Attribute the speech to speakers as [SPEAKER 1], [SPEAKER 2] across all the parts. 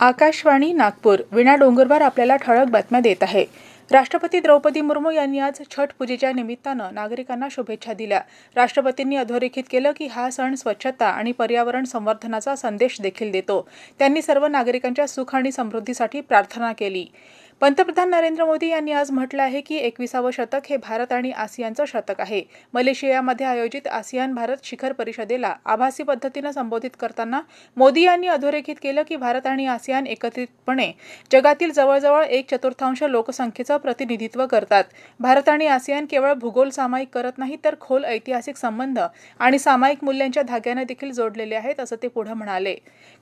[SPEAKER 1] आकाशवाणी नागपूर. विणा डोंगरवार आपल्याला ठळक बातम्या देत आहे. राष्ट्रपती द्रौपदी मुर्मू यांनी आज छठ पूजेच्या निमित्तानं नागरिकांना शुभेच्छा दिल्या. राष्ट्रपतींनी अधोरेखित केलं की हा सण स्वच्छता आणि पर्यावरण संवर्धनाचा संदेश देखील देतो. त्यांनी सर्व नागरिकांच्या सुख आणि समृद्धीसाठी प्रार्थना केली. पंतप्रधान नरेंद्र मोदी यांनी आज म्हटलं आहे की एकविसावं शतक हे भारत आणि आसियानचं शतक आहे. मलेशियामध्ये आयोजित आसियान भारत शिखर परिषदेला आभासी पद्धतीनं संबोधित करताना मोदी यांनी अधोरेखित केलं की भारत आणि आसियान एकत्रितपणे जगातील जवळजवळ एक चतुर्थांश लोकसंख्येचं प्रतिनिधित्व करतात. भारत आणि आसियान केवळ भूगोल सामायिक करत नाही तर खोल ऐतिहासिक संबंध आणि सामायिक मूल्यांच्या धाग्याने देखील जोडलेले आहेत असं ते पुढे म्हणाले.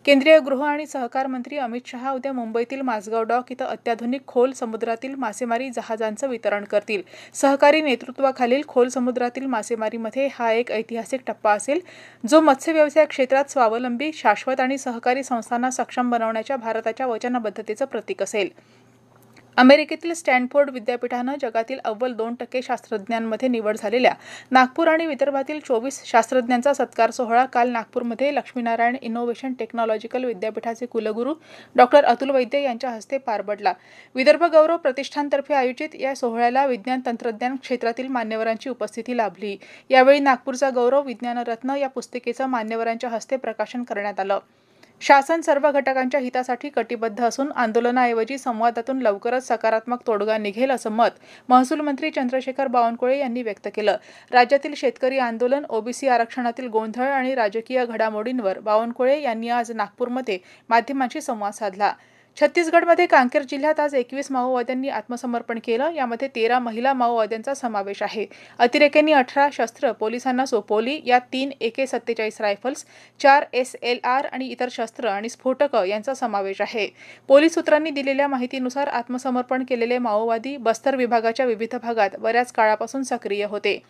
[SPEAKER 1] केंद्रीय गृह आणि सहकार मंत्री अमित शहा उद्या मुंबईतील माझगाव डॉक इथं अत्याधुनिक खोल समुद्रातील मासेमारी जहाजांचं वितरण करतील. सहकारी नेतृत्वाखालील खोल समुद्रातील मासेमारीमध्ये हा एक ऐतिहासिक टप्पा असेल जो मत्स्य व्यवसाय क्षेत्रात स्वावलंबी शाश्वत आणि सहकारी संस्थांना सक्षम बनवण्याच्या भारताच्या वचनबद्धतेचं प्रतीक असेल. अमेरिकेतील स्टॅनफोर्ड विद्यापीठानं जगातील अव्वल दोन टक्के शास्त्रज्ञांमध्ये निवड झालेल्या नागपूर आणि विदर्भातील चोवीस शास्त्रज्ञांचा सत्कार सोहळा काल नागपूरमध्ये लक्ष्मीनारायण इनोव्हेशन टेक्नॉलॉजिकल विद्यापीठाचे कुलगुरू डॉक्टर अतुल वैद्य यांच्या हस्ते पार पडला. विदर्भ गौरव प्रतिष्ठानतर्फे आयोजित या सोहळ्याला विज्ञान तंत्रज्ञान क्षेत्रातील मान्यवरांची उपस्थिती लाभली. यावेळी नागपूरचा गौरव विज्ञानरत्न या पुस्तिकेचं मान्यवरांच्या हस्ते प्रकाशन करण्यात आलं. शासन सर्व घटकांच्या हितासाठी कटिबद्ध असून आंदोलनाऐवजी संवादातून लवकरच सकारात्मक तोडगा निघेल असं मत महसूल मंत्री चंद्रशेखर बावनकुळे यांनी व्यक्त केलं. राज्यातील शेतकरी आंदोलन ओबीसी आरक्षणातील गोंधळ आणि राजकीय घडामोडींवर बावनकुळे यांनी आज नागपूरमध्ये माध्यमांशी संवाद साधला. छत्तीसगडमध्ये कांकेर जिल्ह्यात आज एकवीस माओवाद्यांनी आत्मसमर्पण केलं. यामध्ये तेरा महिला माओवाद्यांचा समावेश आहे. अतिरेक्यांनी अठरा शस्त्र पोलिसांना सोपवली. यात तीन एके सत्तेचाळीस रायफल्स चार एस एल आर आणि इतर शस्त्र आणि स्फोटकं यांचा समावेश आहे. पोलीस सूत्रांनी दिलेल्या माहितीनुसार आत्मसमर्पण केलेले माओवादी बस्तर विभागाच्या विविध भागात बऱ्याच काळापासून सक्रिय होते.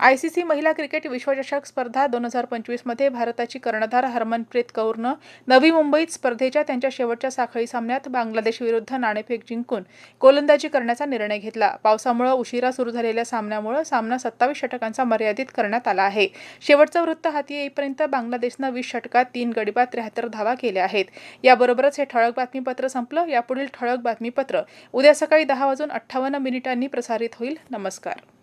[SPEAKER 1] आयसीसी महिला क्रिकेट विश्वचषक स्पर्धा दोन हजार पंचवीसमध्ये भारताची कर्णधार हरमनप्रीत कौरनं नवी मुंबईत स्पर्धेच्या त्यांच्या शेवटच्या साखळी सामन्यात बांगलादेश विरुद्ध नाणेफेक जिंकून गोलंदाजी करण्याचा निर्णय घेतला. पावसामुळे उशिरा सुरू झालेल्या सामन्यामुळे सामना सत्तावीस षटकांचा मर्यादित करण्यात आला आहे. शेवटचं वृत्त हाती येईपर्यंत बांगलादेशनं वीस षटकात तीन गडीबात त्र्याहत्तर धावा केल्या आहेत. याबरोबरच हे ठळक बातमीपत्र संपलं. यापुढील ठळक बातमीपत्र उद्या सकाळी दहा वाजून अठ्ठावन्न मिनिटांनी प्रसारित होईल. नमस्कार.